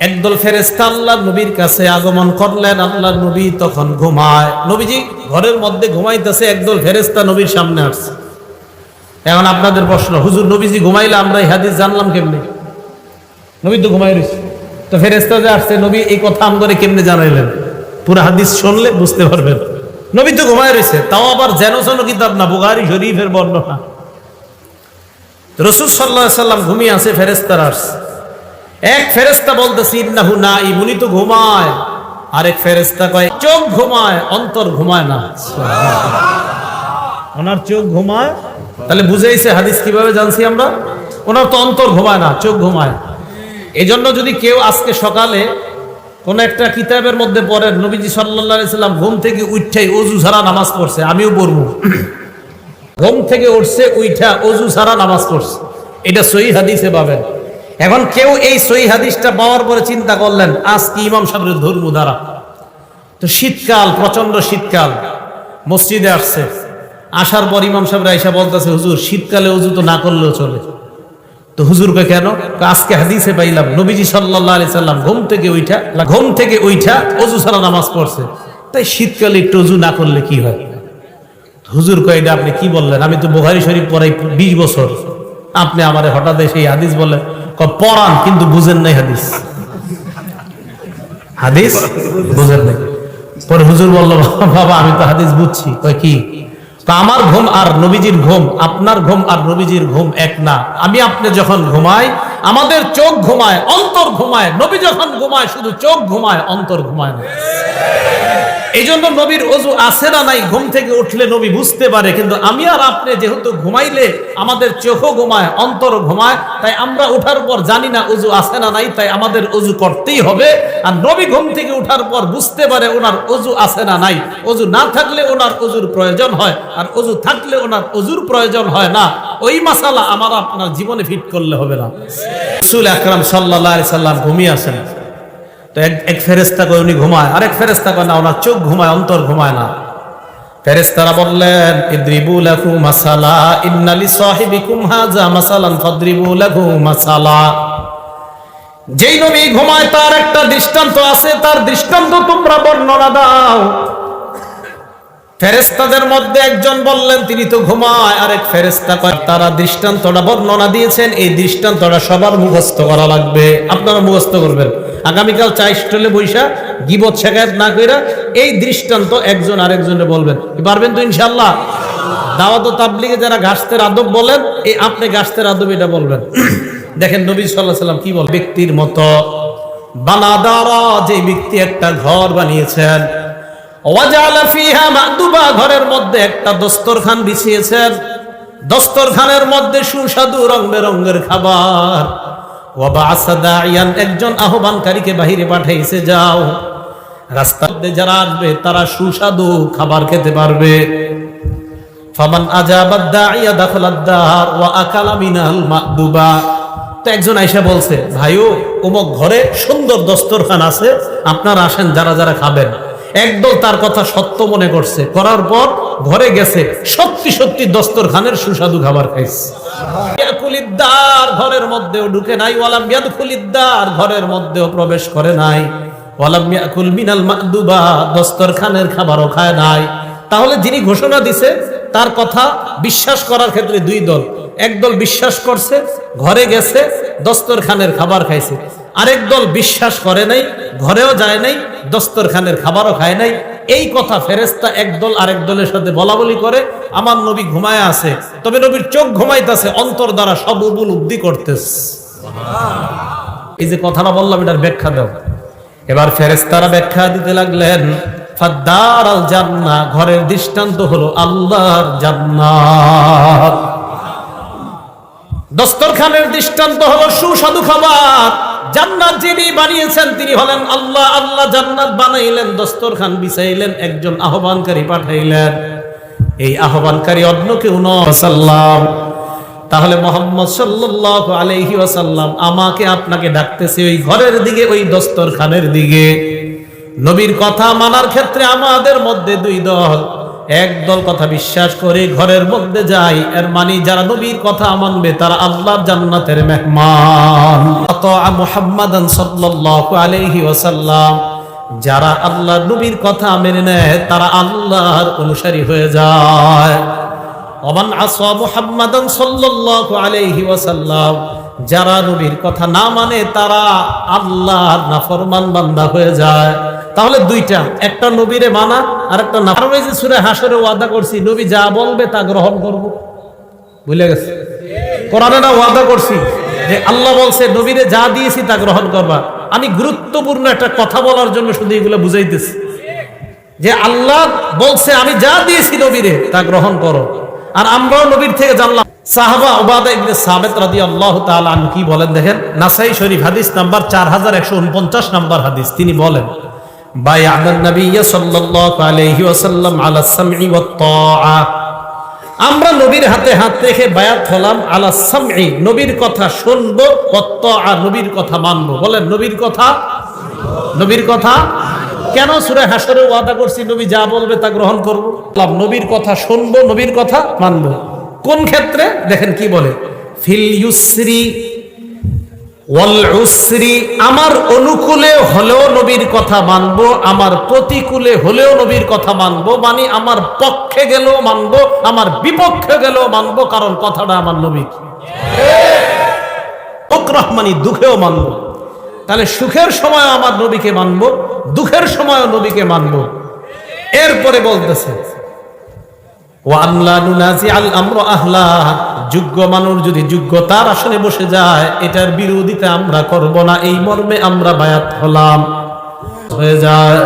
একদল নবীর কাছে করলেন নবী তখন ঘুমায়। নবীজি ঘরের মধ্যে ঘুমাইতেছে, একদল নবীর সামনে আসছে। এখন আপনাদের প্রশ্ন, হুজুর নবীজি ঘুমাইলে আমরা এই হাদিস জানলাম কেমনে? নবী তো ঘুমাই রয়েছে। তো ফেরেস্তা যে আসছে, নবী এই কথা আমগরে কেমনে জানাইলেন? পুরো হাদিস শুনলে বুঝতে পারবেন। নবী তো ঘুমাই রয়েছে, তাও আবার যেন যেন কিতাব না বুগারি শরীফের বর্ণনা। রসুল সাল্লাহ সাল্লাম ঘুমিয়ে আছে ফেরেস্তার আসছে এক ফেরেস্তা বলতেছে ইন্নাহু না ইমুনি তো ঘুমায়। আরেক ফেরেস্তা কয় চোখ ঘুমায় অন্তর ঘুমায় না। ওনার চোখ ঘুমায়। তাহলে বুঝেইছে হাদিস কীভাবে জানছি আমরা? ওনার তো অন্তর ঘুমায় না চোখ ঘুমায়। এই জন্য যদি কেউ আজকে সকালে কোন একটা কিতাবের মধ্যে পড়েন নবীজি সাল্লাহ সাল্লাম ঘুম থেকে উঠাই অজু ছাড়া নামাজ পড়ছে আমিও পড়ব। ঘুম থেকে উঠছে, উইঠা অজু ছাড়া নামাজ পড়ছে। এটা সহি হাদিসে পাবেন। এখন কেউ এই সহি হাদিসটা পাওয়ার পরে চিন্তা করলেন, আজ কি ইমাম সাহেবের ধর্ম দ্বারা তো শীতকাল প্রচণ্ড শীতকাল। মসজিদে আসছে। আসার পর ইমাম সাহেব আইসা বলতেছে, হুজুর, শীতকালে উজু তো না করলেও চলে। তো হুজুরকে কেন? আজকে হাদিসে পাইলাম, নবীজি সাল্লাহ আলি সাল্লাম ঘুম থেকে উইঠা, ঘুম থেকে উইঠা অজু ছাড়া নামাজ পড়ছে। তাই শীতকালে একটু অজু না করলে কি হয়? হুজুর কয়টা আপনি কি বললেন? আমি তো বোহারি শরীফ পড়াই বিশ বছর। আপনি আমার হঠাৎ সেই হাদিস বলে পড়ান, কিন্তু বুঝেন নাই হাদিস। হাদিস? বুঝেন নাই। পরে হুজুর বলল, বাবা, আমি তো হাদিস বুঝছি। কয়, কি? তো আমার ঘুম আর নবীজির ঘুম, আপনার ঘুম আর নবীজির ঘুম এক না। আমি আপনি যখন ঘুমাই, আমাদের চোখ ঘুমায়, অন্তর ঘুমায়, নবী যখন ঘুমায়, শুধু চোখ ঘুমায়, অন্তর ঘুমায় না। এই জন্য নবীর অজু আছে না নাই? ঘুম থেকে উঠলে নবী বুঝতে পারে, কিন্তু আমি আর আপনি যেহেতু ঘুমাইলে আমাদের চোখও ঘুমায়, অন্তর ঘুমায়, তাই আমরা উঠার পর জানি না অজু আছে না নাই, তাই আমাদের অজু করতেই হবে। আর নবী ঘুম থেকে উঠার পর বুঝতে পারে ওনার অজু আছে না নাই। অজু না থাকলে ওনার অজুর প্রয়োজন হয়, আর অজু থাকলে ওনার অজুর প্রয়োজন হয় না। ওই মাসালা আমার আপনার জীবনে ফিট করলে হবে না। রসুল আকরাম সাল্লাহ সাল্লাম ঘুমিয়ে আসেন। তো এক এক ফেরেস্তা কয়, উনি ঘুমায়। আরেক ফেরেস্তা কয়, না, ওনার চোখ ঘুমায়, অন্তর ঘুমায় না। ফেরেস্তারা বললেন, ইদ্রিবু লাহু মাসালা ইন্নালি সাহিবিকুম হাজা মাসালান ফাদ্রিবু লাহু মাসালা। যেই নবী ঘুমায়, তার একটা দৃষ্টান্ত আছে, তার দৃষ্টান্ত তোমরা বর্ণনা দাও। ফেরেস্তাদের মধ্যে একজন বললেন, তিনি তো ঘুমায়। আরেক ফেরেস্তা তারা দৃষ্টান্তটা বর্ণনা দিয়েছেন, এই দৃষ্টান্তটা সবার মুখস্থ করা লাগবে। আপনারা মুখস্থ করবেন। আগামীকাল চা স্টলে বৈশা গিবত শেখায়ত না কইরা এই দৃষ্টান্ত একজন আরেকজনে বলবেন। পারবেন তো ইনশাল্লাহ দাওয়াত তাবলিগে যারা গাছতের আদব বলেন, এই আপনি গাছতের আদব এটা বলবেন। দেখেন নবী সাল্লাহ সাল্লাম কি বল ব্যক্তির মতো। বানাদারা যে ব্যক্তি একটা ঘর বানিয়েছেন ঘরের মধ্যে একটা দস্তরখান বিছিয়েছেন। দস্তরখানের মধ্যে সুস্বাদু রং বেরঙ্গের খাবার একজন আহ্বানকারীকে বাহিরে পাঠাইছে, যাও। রাস্তার মধ্যে যারা আসবে, তারা সুস্বাদু খাবার খেতে পারবে। একজন আইসা বলছে, ভাইও অমুক ঘরে সুন্দর দস্তরখান আছে, আপনারা আসেন যারা যারা খাবেন। একদল তার কথা সত্য মনে করছে। করার পর ঘরে গেছে, সত্যি সত্যি দস্তরখানের সুস্বাদু খাবার খাইছে। ইয়াকুলিদ্দার ঘরের মধ্যেও ঢুকে নাই, ওয়ালাম ইয়াদখুলিদ্দার ঘরের মধ্যেও প্রবেশ করে নাই। ওয়ালাম ইয়াকুল মিনাল মাদুবা দস্তরখানের খাবারও খায় নাই। তাহলে যিনি ঘোষণা দিছে, তার কথা বিশ্বাস করার ক্ষেত্রে দুই দল। একদল বিশ্বাস করছে, ঘরে গেছে, দস্তরখানের খাবার খাইছে। আরেক দল বিশ্বাস করে নাই ঘরেও যায় নাই দস্তরখানের খাবারও খায় নাই। এই কথা ফেরেস্তা একদল আরেক দলের সাথে বলা বলি করে আমার নবী ঘুমায় আছে তবে নবীর চোখ ঘুমাইতেছে অন্তর দ্বারা সব উপলব্ধি করতেছে। এই যে কথাটা বললাম এটার ব্যাখ্যা দাও। এবার ফেরেস্তারা ব্যাখ্যা দিতে লাগলেন ফাদ্দার আল জান্না ঘরের দৃষ্টান্ত হলো আল্লাহর জান্নাত দস্তরখানের দৃষ্টান্ত হলো সুস্বাদু খাবার। জান্নাত যিনি বানিয়েছেন, তিনি হলেন আল্লাহ। আল্লাহ জান্নাত বানাইলেন, দস্তরখান বিছাইলেন, একজন আহ্বানকারী পাঠাইলেন। এই আহ্বানকারী অন্য কেউ নসাল্লাম তাহলে মোহাম্মদ সাল্লাহ আলহি ওয়াসাল্লাম আমাকে আপনাকে ডাকতেছে ওই ঘরের দিকে, ওই দস্তরখানের দিকে। নবীর কথা মানার ক্ষেত্রে আমাদের মধ্যে দুই দল। একদল কথা বিশ্বাস করে ঘরের মধ্যে যায়। এর মানে যারা নবীর কথা মানবে, তারা আল্লাহর জান্নাতের মেহমান। মুহাম্মাদান সাল্লাল্লাহু আলাইহি ওয়াসাল্লাম। যারা আল্লাহর নবীর কথা মেনে নেয়, তারা আল্লাহর অনুসারী হয়ে যায়। ওমান আসওয়া মুহাম্মাদান সাল্লাল্লাহু আলাইহি ওয়াসাল্লাম। যারা নবীর কথা না মানে তারা আল্লাহর নাফরমান বান্দা হয়ে যায়। তাহলে দুইটা, একটা নবীরে মানা আর একটা না। কারণ যে সূরা হাসরে ওয়াদা করছি, নবী যা বলবে তা গ্রহণ করব। বুঝলে গেছে? কোরআনে না ওয়াদা করছি যে আল্লাহ বলছে, নবীরে যা দিয়েছি তা গ্রহণ করবা। আমি গুরুত্বপূর্ণ একটা কথা বলার জন্য শুধু এগুলো বুঝাইতেছি। যে আল্লাহ বলছে, আমি যা দিয়েছি নবীরে তা গ্রহণ করো। আর আমরাও নবীর থেকে জানলাম, সাহাবা ওবাদা ইবনে সাবেত রাদিয়াল্লাহু তাআলা আনহু কি বলেন দেখেন? নাসাই শরীফ হাদিস নাম্বার 4149 নাম্বার হাদিস, তিনি বলেন বায়ানা নবী সাল্লাল্লাহু আলাইহি ওয়াসাল্লাম আলা সামঈ ওয়াত তাআ আমরা নবীর হাতে হাত রেখে বায়াত হলাম আলা সামঈ, নবীর কথা শুনব ওয়াত তাআ নবীর কথা মানবো। বলেন, নবীর কথা? নবীর কথা? কেন সুরে হাসরে ওয়াদা করছি? নবী যা বলবে তা গ্রহণ করব। নবীর কথা শুনব, নবীর কথা মানবো। কোন ক্ষেত্রে? দেখেন কি বলে, ফিল ইউসরি আমার অনুকূলে হলেও নবীর কথা মানবো, আমার প্রতিকূলে হলেও নবীর কথা মানবো মানে আমার পক্ষে গেলেও মানবো, আমার বিপক্ষে গেলেও মানবো, কারণ কথাটা আমার নবী রহমানি দুঃখেও মানবো। তাহলে সুখের সময় আমার নবীকে মানবো, দুঃখের সময় নবীকে মানবো। এরপরে বলতেছে ওয়ানলা নুনাজি আল আমর আহলা যোগ্য মানুষ যদি যোগ্যতার আসনে বসে যায়, এটার বিরোধিতা আমরা করব না, এই মর্মে আমরা বায়াত হলাম। হয়ে যায়।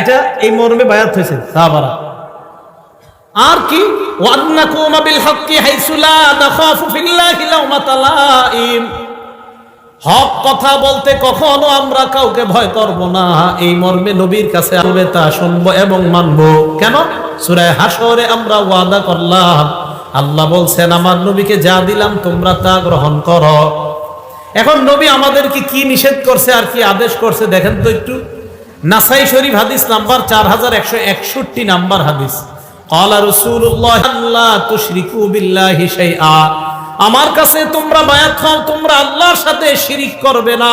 এটা এই মর্মে বায়াত হয়েছে আর কি? ওয়ান্নাকুম বিল হক্কি হাইসু লা নাখাফু ফিল্লাহি লাউমাতা লাইম হক কথা বলতে কখনো আমরা কাউকে ভয় করব না। এই মর্মে নবীর কাছে আসবে তা শুনব এবং মানব। কেন? সুরায় হাসরে আমরা ওয়াদা করলাম। আল্লাহ বলছেন, আমার নবীকে যা দিলাম তোমরা তা গ্রহণ করো। এখন নবী আমাদেরকে কি নিষেধ করছে আর কি আদেশ করছে দেখেন তো একটু। নাসাই শরীফ হাদিস নাম্বার চার হাজার একশো একষট্টি নাম্বার হাদিস। কলা রসুল্লাহ আল্লাহ তুশরিকু বিল্লাহি শাইআ। আমার কাছে তোমরা বায়াত খাও, তোমরা আল্লাহর সাথে শিরিক করবে না।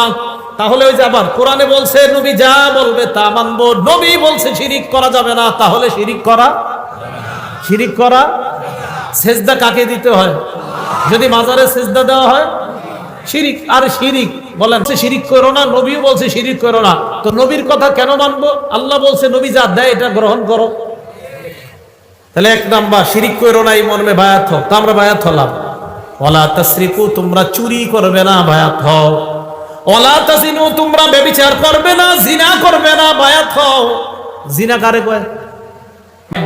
তাহলে ওই যে আবার কোরআনে বলছে, নবী যা বলবে তা মানবো, নবী বলছে শিরিক করা যাবে না, তাহলে শিরিক করা শিরিক করা সেজদা কাকে দিতে হয়? যদি মাজারে সেজদা দেওয়া হয়, শিরিক, আর শিরিক বলেন শিরিক করো না, নবীও বলছে শিরিক করো না। তো নবীর কথা কেন মানবো? আল্লাহ বলছে, নবী যা দেয় এটা গ্রহণ করো। তাহলে এক নাম্বার, শিরিক করো না এই মর্মে বায়াত হোক তো আমরা বায়াত হলাম। ওলা তাসরিকু তোমরা চুরি করবে না বায়াত হও ওলা তাসিনু তোমরা বেবিচার করবে না জিনা করবে না বায়াত হও জিনা কারে কয়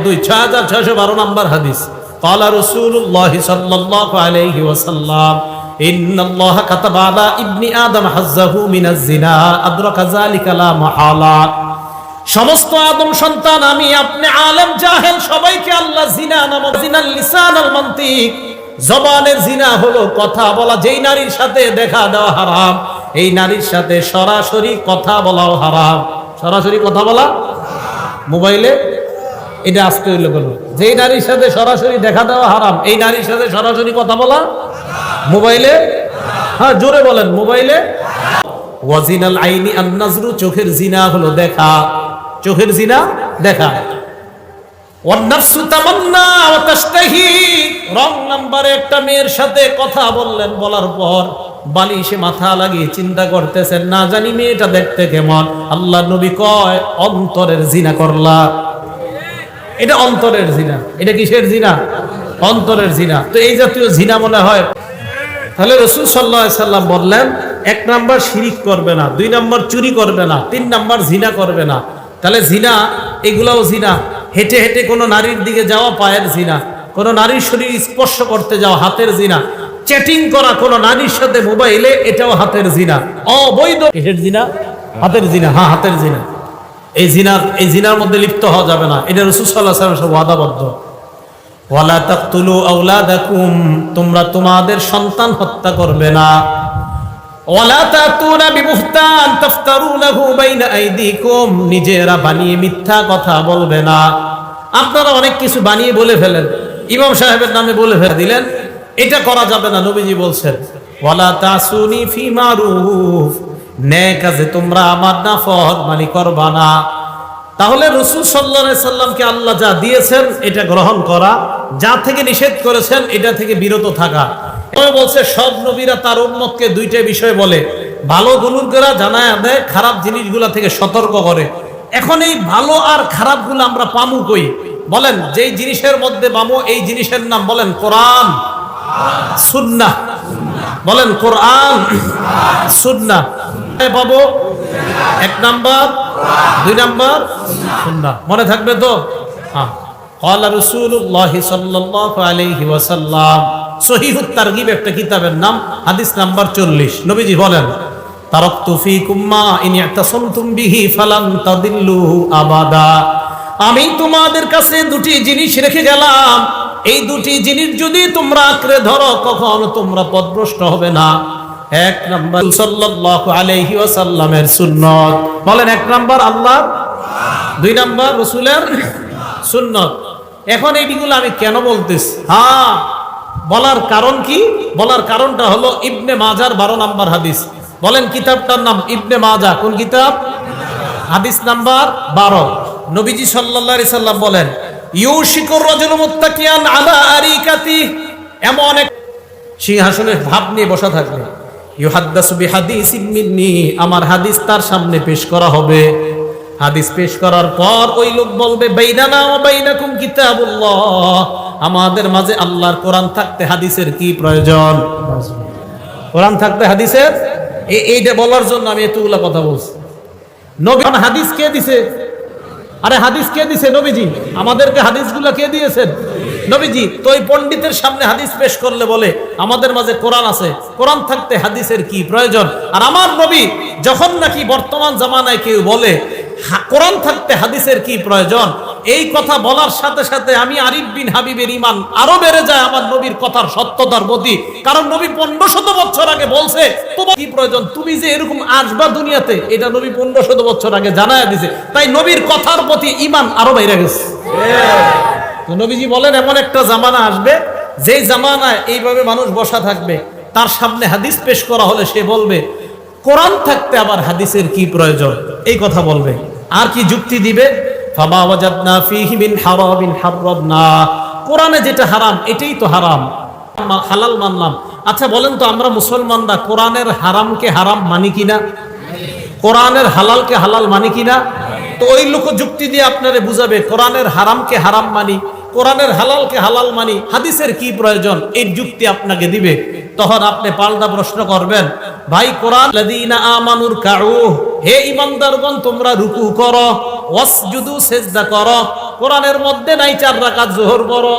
দুই ছয় হাজার ছয়শো বারো নম্বর হাদিস قال رسول الله صلى الله عليه وسلم إن الله كتب على ابن آدم حظه من الزنا أدرك ذلك لا محالة সমস্ত আদম সন্তান আমি আপনি আলেম জাহেল সবাইকে আল্লাহ জিনা নামক জিনাল লিসান আল মান্তিক জবানের জিনা হলো কথা বলা, যেই নারীর সাথে দেখা দেওয়া হারাম, এই নারীর সাথে সরাসরি কথা বলাও হারাম। সরাসরি কথা বলা? মোবাইলে? এটা আজকে হইল গেল যেই নারীর সাথে সরাসরি দেখা দেওয়া হারাম, এই নারীর সাথে সরাসরি কথা বলা? মোবাইলে? হ্যাঁ জোরে বলেন, মোবাইলে? ওয়াজিনাল আইনি আন্নাজরু চোখের জিনা হলো দেখা। চোখের জিনা দেখা। রং মেয়ের সাথে কথা বললেন, বলার পর বালিশে মাথা লাগিয়ে চিন্তা করতেছেন, না জানি মেয়েটা দেখতে কেমন। আল্লাহ নবী কয়, অন্তরের জিনা করলা। এটা অন্তরের জিনা। এটা কিসের জিনা? অন্তরের জিনা। তো এই জাতীয় জিনা মনে হয়। তাহলে রসুল সাল্লাহ সাল্লাম বললেন, এক নাম্বার শিরিক করবে না, দুই নাম্বার চুরি করবে না, তিন নাম্বার জিনা করবে না। তাহলে জিনা, এগুলাও জিনা। হেঁটে হেঁটে কোনো নারীর দিকে যাওয়া পায়ের জিনা, কোনো নারীর শরীর স্পর্শ করতে যাওয়া হাতের জিনা চ্যাটিং করা কোনো নারীর সাথে মোবাইলে এটাও হাতের জিনা, অবৈধ কিসের জিনা, হাতের জিনা হ্যাঁ হাতের জিনা। এই জিনার এই জিনার মধ্যে লিপ্ত হওয়া যাবে না। এটা রসুল সাল্লাহ সাল্লাম সব ওয়াদাবদ্ধ। ওয়ালা তাকতুলু তোমরা তোমাদের সন্তান হত্যা করবে না। নিজেরা বানিয়ে মিথ্যা কথা বলবে না। আপনারা অনেক কিছু বানিয়ে বলে ফেলেন। ইমাম সাহেবের নামে বলে ফেলে দিলেন। এটা করা যাবে না, নবীজি বলছেন, ওয়ালা তাসুনি ফি মারুফ। ন্যায় কাজে তোমরা আমার না ফর মানে করবা তাহলে রসুল সাল্লাহ সাল্লামকে আল্লাহ যা দিয়েছেন, এটা গ্রহণ করা, যা থেকে নিষেধ করেছেন, এটা থেকে বিরত থাকা। বলছে, সব নবীরা তার উম্মতকে দুইটা বিষয় বলে। ভালো গুণুরগেরা জানায় দেয়, খারাপ জিনিসগুলা থেকে সতর্ক করে। এখন এই ভালো আর খারাপগুলো আমরা পামু কই? বলেন, যেই জিনিসের মধ্যে পামু, এই জিনিসের নাম বলেন কোরআন সুন্না বলেন কোরআন সুন্না পাবো? এক নাম্বার, দুই নাম্বার? সুন্দর মনে থাকবে তো? হ্যাঁ। আমি তোমাদের কাছে দুটি জিনিস রেখে গেলাম। এই দুটি জিনিস যদি তোমরা আঁকড়ে ধরো, কখনো তোমরা পদভ্রষ্ট হবে না। এক নাম্বার সাল্লাল্লাহু আলাইহি ওয়াসাল্লামের সুন্নত। বলেন এক নাম্বার আল্লাহ, দুই নাম্বার রসুলের সুন্নত। এখন এইগুলো আমি কেন বলতেছি? হ্যাঁ বলার কারণ কি? বলার কারণটা হলো ইবনে মাজার বারো নাম্বার হাদিস। বলেন কিতাবটার নাম ইবনে মাজা, কোন কিতাব? হাদিস নাম্বার বারো। নবীজি আলাইহি সাল্লাম বলেন, ইউশিকুর রাজুল মুত্তাকিয়ান আলা আরিকাতি এমন এক সিংহাসনের ভাব নিয়ে বসা থাকবে। মিন্নি, আমার হাদিস তার সামনে পেশ করা হবে। হাদিস পেশ করার পর ওই লোক বলবে আমাদের মাঝে আল্লাহর কোরআন থাকতে হাদিসের কি প্রয়োজন? কোরআন থাকতে হাদিসের? এইটা বলার জন্য আমি এতগুলা কথা বলছি। নবী হাদিস কে দিছে? আরে হাদিস কে দিছে নবীজি? আমাদেরকে হাদিসগুলো কে দিয়েছেন? নবীজি, তো ওই পণ্ডিতের সামনে হাদিস পেশ করলে বলে, আমাদের মাঝে কোরআন আছে। কোরআন থাকতে হাদিসের কি প্রয়োজন? আর আমার নবী যখন নাকি বর্তমান জামানায় কেউ বলে কোরআন থাকতে হাদিসের কি প্রয়োজন? এই কথা বলার সাথে সাথে আমি আরিফ বিন হাবিবের ইমান আরও বেড়ে যায় আমার নবীর কথার সত্যতার প্রতি। কারণ নবী পনেরো শত বছর আগে বলছে, তোমার কি প্রয়োজন? তুমি যে এরকম আসবা দুনিয়াতে, এটা নবী পনেরো শত বছর আগে জানায় দিছে। তাই নবীর কথার প্রতি ইমান আরও বেড়ে গেছে। নবীজি বলেন, এমন একটা জামানা আসবে যেই জামানায় এইভাবে মানুষ বসা থাকবে, তার সামনে হাদিস পেশ করা হলে সে বলবে, কোরআন থাকতে আবার হাদিসের কি প্রয়োজন? এই কথা বলবে। আর কি যুক্তি দিবে? ফামা ওয়াজাদনা ফীহি মিন হারামিন হাররামনা। কোরআনে যেটা হারাম, এটাই তো হারাম। হালাল মানলাম। আচ্ছা বলেন তো, আমরা মুসলমানরা কোরআনের হারামকে হারাম মানি কিনা? কোরআনের হালালকে হালাল মানি কিনা? তো ওই লোক যুক্তি দিয়ে আপনারে বুঝাবে, কোরআনের হারামকে হারাম মানি, কোরআনের হালালকে হালাল মানি। হাদিসের কি প্রয়োজন? এই যুক্তি আপনাকে দিবে। তখন আপনি পাল্টা প্রশ্ন করবেন, ভাই, কোরআন আমানুর কাউ হে ইমানদারগণ তোমরা রুকু করো, ওয়াসজুদু, সেজদা করো, কোরআনের মধ্যে নাই চার রাকাত জোহর করো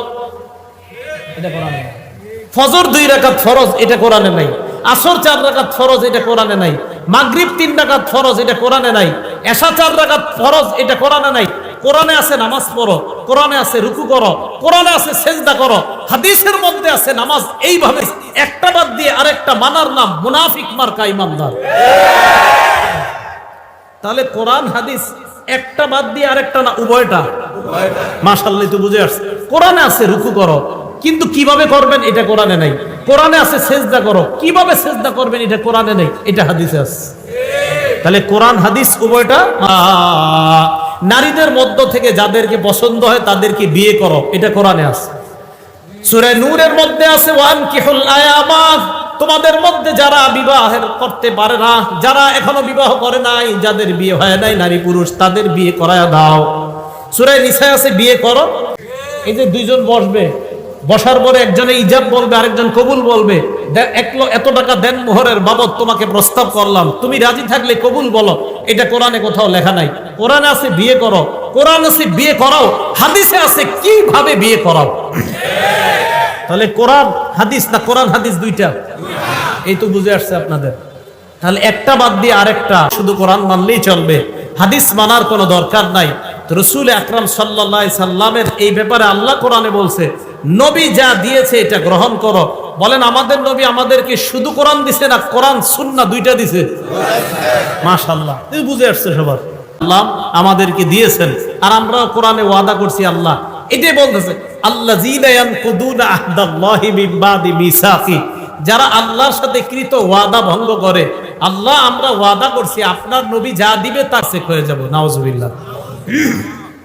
ফজর দুই রাকাত ফরজ, এটা কোরআনে নাই। আসর চার রাকাত ফরজ, এটা কোরআনে নাই। মাগরিব তিন রাকাত ফরজ, এটা কোরআনে নাই। এশা চার রাকাত ফরজ, এটা কোরআনে নাই। কোরআনে আছে নামাজ পড়ো, কোরআনে আছে রুকু করো, কোরআনে আছে সেজদা করো, হাদিসের মধ্যে আছে নামাজ এইভাবে, একটা বাদ দিয়ে আরেকটা মানার নাম মুনাফিক মার্কা ইমানদার। তাহলে কোরআন, হাদিস, একটা বাদ দিয়ে আরেকটা না, উভয়টা? মাশাল্লাহ তো বুঝে আসছে। কোরআনে আছে রুকু করো, কিন্তু কীভাবে করবেন এটা কোরআনে নাই। কোরআনে আছে সেজদা করো, কীভাবে সেজদা করবেন এটা কোরআনে নেই, এটা হাদিসে আছে। তাহলে কোরআন, হাদিস, উভয়টা? নারীদের মধ্য থেকে যাদেরকে পছন্দ হয় তাদেরকে বিয়ে করো। এটা কোরআনে আছে। সূরা নূরের মধ্যে আছে ওয়ান কিহুল আয়ামাত তোমাদের মধ্যে যারা বিবাহের করতে পারে না, যারা এখনও বিবাহ করে নাই, যাদের বিয়ে হয় নাই, নারী পুরুষ, তাদের বিয়ে করায় দাও। সূরা নিসায় আছে, বিয়ে করো। এই যে দুইজন বসবে, বসার পরে একজনে ইজাব বলবে, আরেকজন কবুল বলবে এত টাকা দেন মোহরের বাবদ, তোমাকে প্রস্তাব করলাম। তুমি রাজি থাকলে কবুল বলো। এটা কোরআনে কোথাও লেখা নাই। কোরআনে আছে বিয়ে করো, কোরআন আছে বিয়ে করাও, হাদিসে আছে কীভাবে বিয়ে করাও? তাহলে কোরআন হাদিস না কোরআন হাদিস দুইটা? এই তো বুঝে আসছে আপনাদের। তাহলে একটা বাদ দিয়ে আরেকটা, শুধু কোরআন মানলেই চলবে। হাদিস মানার কোনো দরকার নাই। রসুল আকরাম সাল্লাহ সাল্লামের এই ব্যাপারে আল্লাহ কোরআনে বলছে, নবী যা দিয়েছে এটা গ্রহণ করো। বলেন, আমাদের নবী আমাদেরকে শুধু কোরআন দিছে না, কোরআন সুন্না দুইটা দিছে? মাশাল্লাহ এই বুঝে আসছে সবার। আল্লাহ আমাদেরকে দিয়েছেন। আর আমরা কোরআনে ওয়াদা করছি, আল্লাহ এটাই বলতেছে আল্লাহ যারা আল্লাহর সাথে কৃত ওয়াদা ভঙ্গ করে, আল্লাহ আমরা ওয়াদা করছি, আপনার নবী যা দিবে তার চেক হয়ে যাব নাওজুবিল্লাহ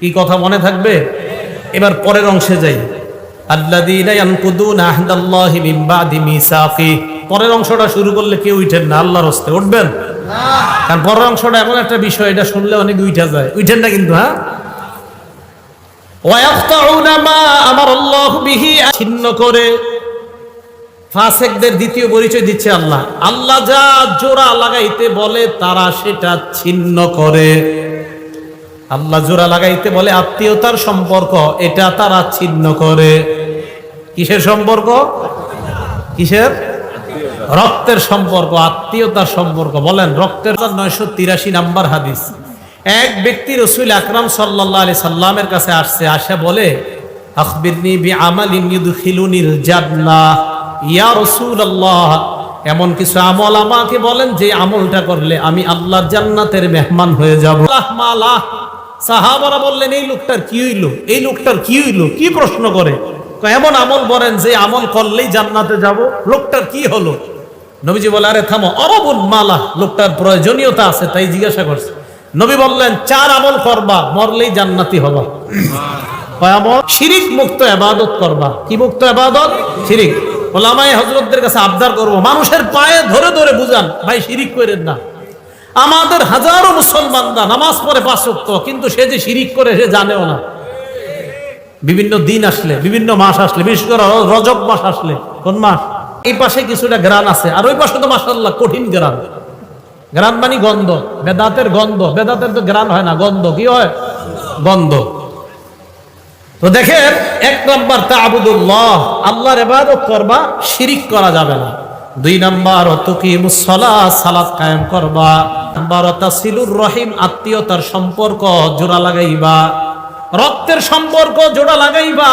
কি কথা মনে থাকবে? এবার পরের অংশে যাই। পরের অংশটা শুরু করলে কেউ উঠেন না, আল্লাহর হস্তে উঠবেন? কারণ পরের অংশটা এমন একটা বিষয়, এটা শুনলে অনেক উঠা যায়। উঠেন না কিন্তু হ্যাঁ? ছিন্ন করে ফাসেকদের দ্বিতীয় পরিচয় দিচ্ছে আল্লাহ। আল্লাহ যা জোড়া লাগাইতে বলে, তারা সেটা ছিন্ন করে। আল্লাহ জোড়া লাগাইতে বলে আত্মীয়তার সম্পর্ক, এটা তারা ছিন্ন করে। কিসের সম্পর্ক? কিসের? রক্তের সম্পর্ক, আত্মীয়তার সম্পর্ক, বলেন রক্তের নয়শো তিরাশি নাম্বার হাদিস। এক ব্যক্তি রসুল আকরাম সাল্লাহ আলি সাল্লামের কাছে আসছে, আসে বলে, আখবিরনি বি আমালিন ইউদখিলুনিল এমন কিছু আমল আমাকে বলেন যে আমলটা করলে আমি আল্লাহর জান্নাতের মেহমান হয়ে যাব। মালা। সাহাবারা বললেন, এই লোকটার কি হইল? এই লোকটার কি হইল? কি প্রশ্ন করে? এমন আমল বলেন যে আমল করলেই জান্নাতে যাব। লোকটার কি হলো? নবীজি বলে, আরে থামো অরবুল মালা, লোকটার প্রয়োজনীয়তা আছে, তাই জিজ্ঞাসা করছে। নবী বললেন, চার আমল করবা, মরলেই জান্নাতি হবা। আবদার মানুষের পায়ে ধরে ধরে বুঝান, ভাই শিরিক করেন না। আমাদের হাজারো মুসলমানরা নামাজ পড়ে কিন্তু সে যে শিরিক করে, সে জানেও না। বিভিন্ন দিন আসলে, বিভিন্ন মাস আসলে, বিশেষ করে র- রজব মাস আসলে, কোন মাস? এই পাশে কিছুটা গ্রান আছে, আর ওই পাশে তো মাসাল্লাহ কঠিন গ্রান। গ্রান মানে গন্ধ, বেদাতের গন্ধ। বেদাতের তো গ্রান হয় না, গন্ধ। কি হয়? গন্ধ। তো দেখেন, এক নম্বর তা আবুদুল্লাহ আল্লাহর এবাদত করবা, শিরিক করা যাবে না। দুই নম্বর তুকিমুসলা সালাত কায়েম করবা। নম্বর রহিম, আত্মীয়তার সম্পর্ক জোড়া লাগাইবা। রক্তের সম্পর্ক জোড়া লাগাইবা,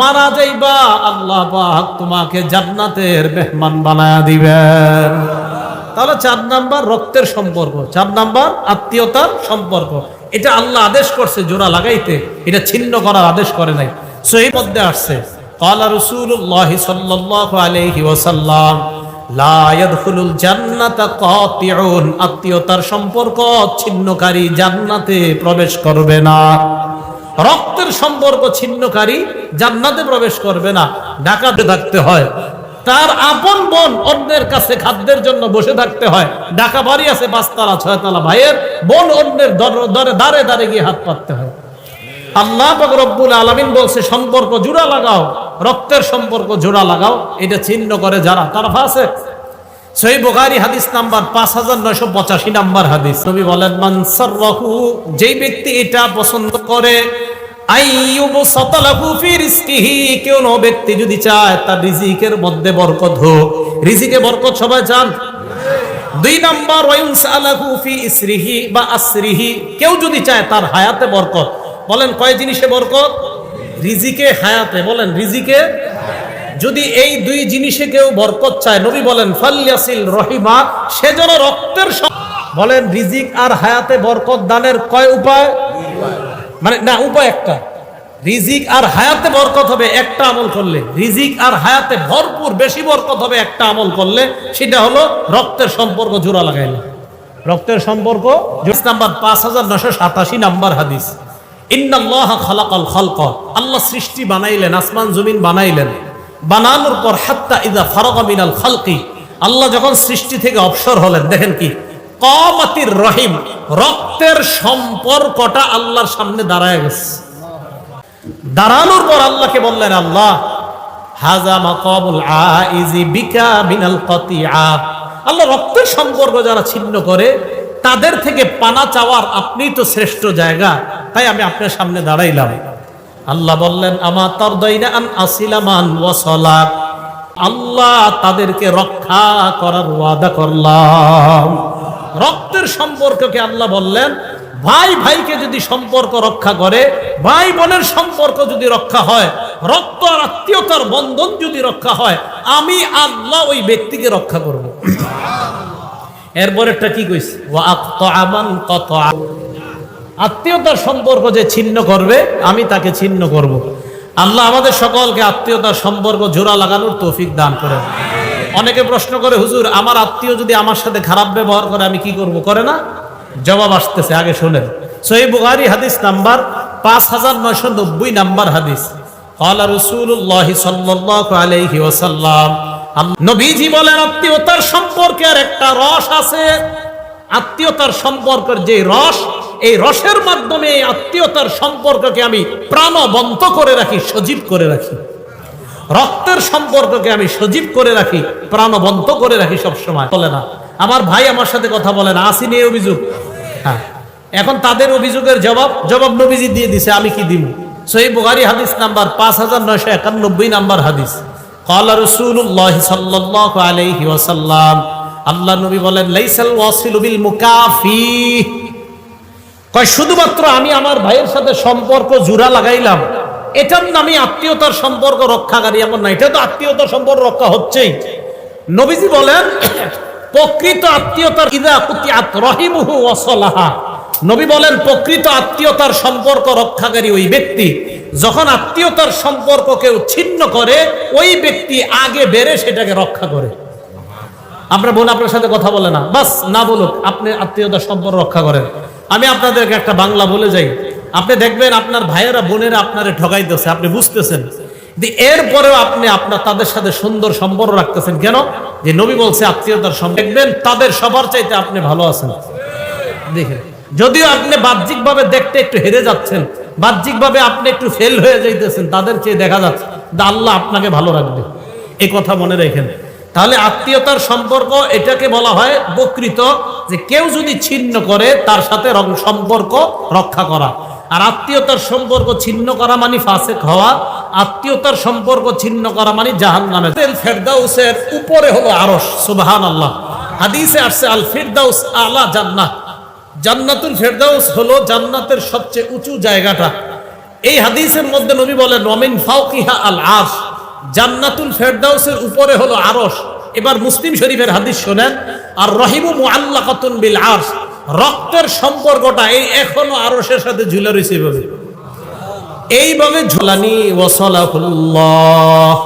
মারা যাইবা, আল্লাহ পাক তোমাকে জান্নাতের মেহমান বানায়া দিবেন। তাহলে চার নাম্বার রক্তের সম্পর্ক, চার নাম্বার আত্মীয়তার সম্পর্ক। এটা আল্লাহ আদেশ করছে জোড়া লাগাইতে, এটা ছিন্ন করার আদেশ করে নাই। সেই মধ্যে আসছে কালা রসুল্লাহ আলহি ওসাল্লাম আত্মীয়তার সম্পর্ক ছিন্নকারী জান্নাতে প্রবেশ করবে না। রক্তের সম্পর্ক ছিন্নকারী জান্নাতে প্রবেশ করবে না ঢাকাতে থাকতে হয়। তার আপন বোন অন্যের কাছে খাদ্যের জন্য বসে থাকতে হয়। ঢাকা বাড়ি আছে, পাঁচতলা, ছয়তলা ভাইয়ের বোন অন্যের দরে দাঁড়ে দাঁড়ে গিয়ে হাত পাততে হয়। আল্লাহ রব্বুল আলামিন বলছে, সম্পর্ক জোড়া লাগাও, রক্তের সম্পর্ক জোড়া লাগাও, এটা ছিন্ন করে যারা। তারা ফাসে সহি হাদিস নাম্বার পাঁচ হাজার নয়শো পঁচাশি নাম্বার হাদিস। বলেন যেই ব্যক্তি এটা পছন্দ করে ব্যক্তি যদি চায়, তার মধ্যে বরকত রিজিকে বরকত সবাই দুই নম্বর বা কেউ যদি চায়, তার হায়াতে বরকত। বলেন, কয় জিনিসে বরকত? রিজিকে হায়াতে। বলেন, রিজিকে যদি এই দুই জিনিসে কেউ বরকত চায়, নবী বলেন, ফালিয়াসিল রহিমা সে যেন রক্তের বলেন, রিজিক আর হায়াতে বরকত দানের কয় উপায়? মানে না, উপায় একটা। রিজিক আর হায়াতে বরকত হবে একটা আমল করলে। রিজিক আর হায়াতে ভরপুর বেশি বরকত হবে একটা আমল করলে, সেটা হলো রক্তের সম্পর্ক জোড়া লাগাইলে। রক্তের সম্পর্ক নাম্বার পাঁচ হাজার নশো সাতাশি নাম্বার হাদিস। ইন্নাল্লাহ খালাকাল খালক আল্লাহ সৃষ্টি বানাইলেন, আসমান, জমিন বানাইলেন। বানানোর পর হাত্তা ইদা ফারগা মিনাল খালকি। আল্লাহ যখন সৃষ্টি থেকে অবসর হলেন, দেখেন কি? কমাতির রহিম, রক্তের সম্পর্কটা আল্লাহর সামনে দাঁড়ায় গেছে। দাঁড়ানোর পর আল্লাহকে বললেন, আল্লাহ, হাজা মাকাবুল আইজি বিকা বিনাল কতিয়া আল্লাহ রক্তের সম্পর্ক যারা ছিন্ন করে, তাদের থেকে পানা চাওয়ার আপনি তো শ্রেষ্ঠ জায়গা। তাই আমি আপনার সামনে দাঁড়াইলাম। আল্লাহ বললেন, আমা আন আসিলামান ওয়াসলাত আল্লাহ তাদেরকে রক্ষা করার ওয়াদা করলাম। রক্তের সম্পর্ককে আল্লাহ বললেন, ভাই ভাইকে যদি সম্পর্ক রক্ষা করে, ভাই বোনের সম্পর্ক যদি রক্ষা হয়, রক্ত আর আত্মীয়তার বন্ধন যদি রক্ষা হয়, আমি আল্লাহ ওই ব্যক্তিকে রক্ষা করব। এরপরেরটা কি কইছে? ওয়া আমান কত আত্মীয়তার সম্পর্ক যে ছিন্ন করবে, আমি তাকে ছিন্ন করব। আল্লাহ আমাদের সকলকে আত্মীয়তার সম্পর্ক জোড়া লাগানোর তৌফিক দান করে অনেকে প্রশ্ন করে, হুজুর, আমার আত্মীয় যদি আমার সাথে খারাপ ব্যবহার করে, আমি কি করব? করে না। জবাব আসতেছে, আগে শোনেন। সহি বুহারি হাদিস নাম্বার পাঁচ হাজার নয়শো নব্বই নাম্বার হাদিস। আল্লাহ রসুল্লাহ আলহি ওসাল্লাম নবীজি বলেন, আত্মীয়তার সম্পর্কের একটা রস আছে। আত্মীয়তার সম্পর্কের যে রস এই রসের মাধ্যমে আত্মীয়তার সম্পর্ককে আমি প্রাণবন্ত করে রাখি, সজীব করে রাখি। রক্তের সম্পর্ককে আমি সজীব করে রাখি, প্রাণবন্ত করে রাখি সবসময়। বলে না। আমার ভাই আমার সাথে কথা বলে না। আসি এই অভিযোগ। হ্যাঁ। এখন তাদের অভিযোগের জবাব জবাব নবীজি দিয়ে দিছে, আমি কি দিব সহি বুগারি হাদিস নাম্বার পাঁচ হাজার নয়শো একানব্বই নাম্বার হাদিস। কলা রসুল্লাহ সাল্লাহ আলহি ওয়াসাল্লাম। আল্লাহ নবী বলেন, লাইসাল ওয়াসিলু বিল মুকাফি। কয়, শুধুমাত্র আমি আমার ভাইয়ের সাথে সম্পর্ক জোড়া লাগাইলাম। এটার নামে আত্মীয়তার সম্পর্ক রক্ষাকারী এমন না। এটা তো আত্মীয়তার সম্পর্ক রক্ষা হচ্ছেই। নবীজি বলেন, প্রকৃত আত্মীয়তার ইদা কুতিয়াত রহিমুহু ওয়াসলাহা নবী বলেন, প্রকৃত আত্মীয়তার সম্পর্ক রক্ষাকারী ওই ব্যক্তি। যখন আত্মীয়তার সম্পর্ক কেউ ছিন্ন করে, ওই ব্যক্তি আগে বেড়ে সেটাকে রক্ষা করে। আপনার বোন আপনার সাথে কথা বলে না। বাস, না বলুক, আপনি আত্মীয়তার সম্পর্ক রক্ষা করেন। আমি আপনাদেরকে একটা বাংলা বলে যাই। আপনি দেখবেন আপনার ভাইয়েরা, বোনেরা আপনারে ঠকাইতেছে আপনি বুঝতেছেন। এরপরেও আপনি আপনার তাদের সাথে সুন্দর সম্পর্ক রাখতেছেন। কেন? যে নবী বলছে, আত্মীয়তার সম্পর্ক। দেখবেন তাদের সবার চাইতে আপনি ভালো আছেন। দেখেন, যদিও আপনি বাহ্যিকভাবে দেখতে একটু হেরে যাচ্ছেন, বাহ্যিকভাবে আপনি একটু ফেল হয়ে যাইতেছেন, তাদের চেয়ে দেখা যাচ্ছে। আল্লাহ আপনাকে ভালো রাখবে। এই কথা মনে রেখেন। তাহলে আত্মীয়তার সম্পর্ক, এটাকে বলা হয় বকৃত যে কেউ যদি ছিন্ন করে, তার সাথে সম্পর্ক রক্ষা করা। আর আত্মীয়তার সম্পর্ক ছিন্ন করা মানে ফাসেক হওয়া, আত্মীয়তার সম্পর্ক ছিন্ন করা মানে জাহান নামে ফেরদাউসের উপরে হলো আরস সুবাহান আল্লাহ হাদিসে আসছে, আল ফিরদাউস আলা জান্নাত জান্নাতুল ফেরদাউস হলো জান্নাতের সবচেয়ে উঁচু জায়গাটা। এই হাদিসের মধ্যে নবী বলেন রমিন ফাউকিহা আল আরশ। জান্নাতুল ফেরদাউসের উপরে হলো আরশ। এবার মুসলিম শরীফের হাদিস শোনেন, আর রহিমু মুআল্লাকাতুন বিল আরশ রক্তের সম্পর্কটা এই এখনও আরশের সাথে ঝুলে রয়েছে এভাবে। এইভাবে ঝুলানি, ওয়াসালাহুল্লাহ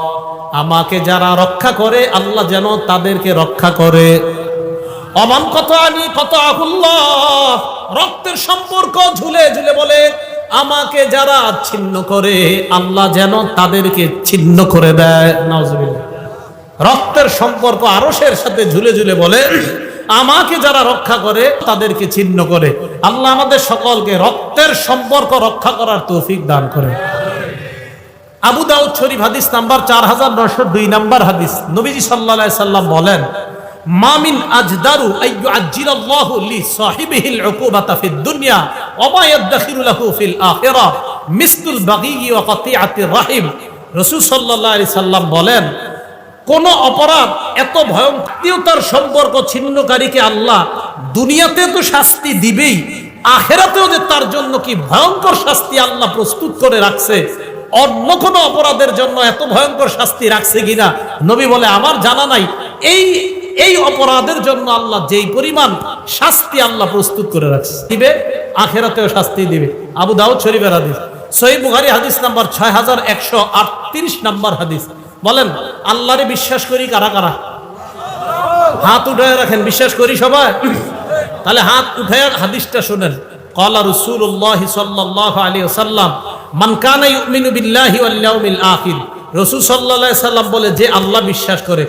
আমাকে যারা রক্ষা করে, আল্লাহ যেন তাদেরকে রক্ষা করে। অমান কত আনি কত আহুল্লাহ রক্তের সম্পর্ক ঝুলে ঝুলে বলে, আমাকে যারা ছিন্ন করে, আল্লাহ যেন তাদেরকে ছিন্ন করে দেয়। নাউজুবিল্লাহ। রক্তের সম্পর্ক আরসের সাথে ঝুলে ঝুলে বলে, আমাকে যারা রক্ষা করে তাদেরকে ছিন্ন করে। আল্লাহ আমাদের সকলকে রক্তের সম্পর্ক রক্ষা করার তৌফিক দান করে। আবু দাউদ শরীফ হাদিস নাম্বার চার হাজার নশো দুই নাম্বার হাদিস। নবীজি সাল্লাহ সাল্লাম বলেন মামিন আজদারু আইয়ু আজ্জিলাল্লাহু লি সাহিবিহিল উকুবাতা ফিদ দুনিয়া, ওয়া ইয়াদখিরু লাহু ফিল আখিরাহ মিসলুল বাগী ওয়া কাতিআতির রাহিম। রাসূল সাল্লাল্লাহু আলাইহি সাল্লাম বলেন কোন অপরাধ, এত ভয়ঙ্করতার সম্পর্ক ছিন্নকারীকে আল্লাহ দুনিয়াতে তো শাস্তি দিবেই, আখেরাতেও যে তার জন্য কি ভয়ঙ্কর শাস্তি আল্লাহ প্রস্তুত করে রাখছে, অন্য কোন অপরাধের জন্য এত ভয়ঙ্কর শাস্তি রাখছে কিনা? নবী বলে, আমার জানা নাই। এই এই অপরাধের জন্য আল্লাহ যেই পরিমাণ শাস্তি আল্লাহ প্রস্তুত করে রাখছে, দিবে, আখেরাতেও শাস্তি দিবে। আবু দাউদ শরীফের হাদিস সহি বুখারি হাদিস নাম্বার ছয় হাজার একশো আটত্রিশ নাম্বার হাদিস। বলেন, আল্লাহরে বিশ্বাস করি কারা কারা? হাত উঠে রাখেন, বিশ্বাস করি সবাই। তাহলে হাত উঠে হাদিসটা শুনেন। কলা রসুল্লাহ সাল্লাহ আলী সাল্লাম সাল্লাম বলে, যে আল্লাহ বিশ্বাস করে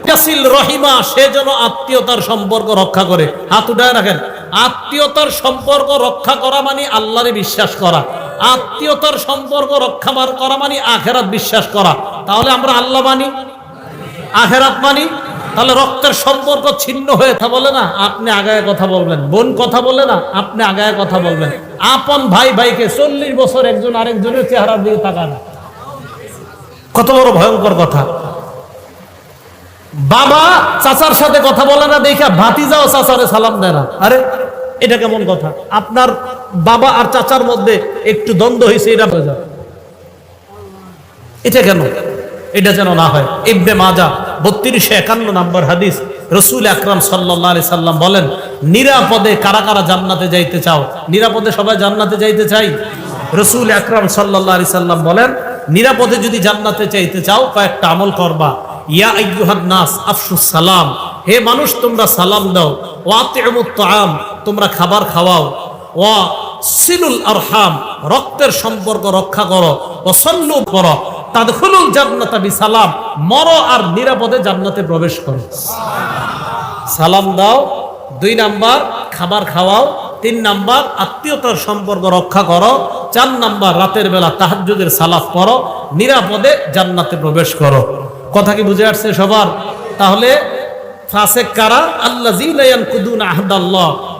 রহিমা, সে যেন আত্মীয়তার সম্পর্ক রক্ষা করে। হাত উঠায় রাখেন, আত্মীয়তার সম্পর্ক রক্ষা করা মানে আল্লাহরে বিশ্বাস করা। আত্মীয়তার সম্পর্ক রক্ষা করা মানে আখেরাত বিশ্বাস করা। তাহলে আমরা আল্লাহ মানি? আখেরাত মানি? তাহলে রক্তের সম্পর্ক ছিন্ন হয়ে বলে না, আপনি আগায় কথা বলবেন। বোন কথা বলে না, আপনি আগায় কথা বলবেন। আপন ভাই ভাইকে চল্লিশ বছর একজন আরেকজনের চেহারার দিকে তাকান। কত বড় ভয়ঙ্কর কথা। বাবা চাচার সাথে কথা বলে না, দেখে ভাতিজাও চাচারে সালাম দেয় না। আরে এটা কেমন কথা? আপনার বাবা আর চাচার মধ্যে একটু দ্বন্দ্ব হয়েছে, এটা এটা কেন? এটা যেন না হয়। ইবনে মাজা বত্রিশশো একান্ন নম্বর হাদিস রসুল আকরাম সাল্লাহ আলি সাল্লাম বলেন, নিরাপদে কারা কারা জান্নাতে যাইতে চাও? নিরাপদে সবাই জান্নাতে যাইতে চাই? রসুল আকরাম সাল্লাহ আলি সাল্লাম বলেন, নিরাপদে যদি জান্নাতে চাইতে চাও, কয়েকটা আমল করবা। ইয়া আইয়ুহান নাস আফসুস সালাম। হে মানুষ, তোমরা সালাম দাও। ওয়াতিমুত তাআম। তোমরা খাবার খাওয়াও। ওয়া সিলুল আরহাম, রক্তের সম্পর্ক রক্ষা করো। ওসল্লু করো তাদখুলুল জান্নাতা বিসালাম, মরো আর নিরাপদে জান্নাতে প্রবেশ করো। সালাম দাও। দুই নাম্বার, খাবার খাওয়াও। তিন নাম্বার, আত্মীয়তার সম্পর্ক রক্ষা করো। চার নাম্বার, রাতের বেলা তাহাজ্জুদের সালাফ করো নিরাপদে জান্নাতে প্রবেশ করো। কথা কি বুঝে আসছে সবার? তাহলে ফাসেক কারা? আল্লাহ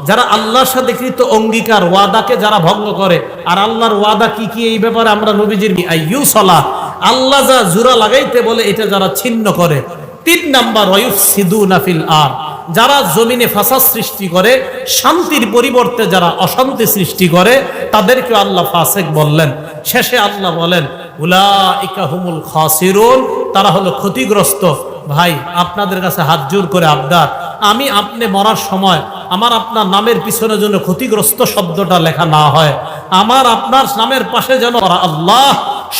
যারা আল্লাহর সাথে কৃত অঙ্গীকার, ওয়াদাকে যারা ভঙ্গ করে। আর আল্লাহর ওয়াদা কি কি এই ব্যাপারে আমরা নবীজির আইয়ু সলা আল্লাহ যা জুরা লাগাইতে বলে, এটা যারা ছিন্ন করে। তিন নাম্বার ওয়ুফ সিদু নাফিল আর। যারা জমিনে ফাসাদ সৃষ্টি করে, শান্তির পরিবর্তে যারা অশান্তি সৃষ্টি করে তাদেরকে আল্লাহ ফাসেক বললেন। শেষে আল্লাহ বলেন উলা ইকাহুমুল খাসিরুন। তারা হলো ক্ষতিগ্রস্ত। ভাই, আপনাদের কাছে হাত জোর করে আবদার। আমি আপনি মরার সময় আমার আপনার নামের পিছনে যেন ক্ষতিগ্রস্ত শব্দটা লেখা না হয়। আমার আপনার নামের পাশে যেন আল্লাহ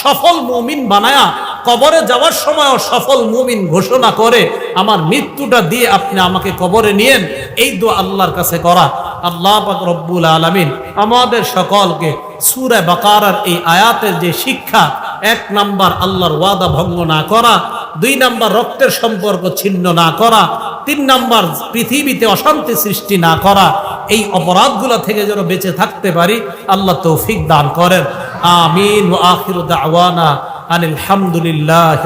সফল মুমিন বানায়া কবরে যাওয়ার সময় সফল মুমিন ঘোষণা করে আমার মৃত্যুটা দিয়ে আপনি আমাকে কবরে নিয়েন এই দোয়া আল্লাহর কাছে করা। আল্লাহ রব্বুল আলামিন আমাদের সকলকে সুরে বাকারার এই আয়াতের যে শিক্ষা, এক নাম্বার আল্লাহর ওয়াদা ভঙ্গ না করা দুই নাম্বার রক্তের সম্পর্ক ছিন্ন না করা, তিন নাম্বার পৃথিবীতে অশান্তি সৃষ্টি না করা, এই অপরাধগুলো থেকে যেন বেঁচে থাকতে পারি, আল্লাহ তৌফিক দান করেন। আমিন আখির দাওয়ানা আনিল হামদুলিল্লাহ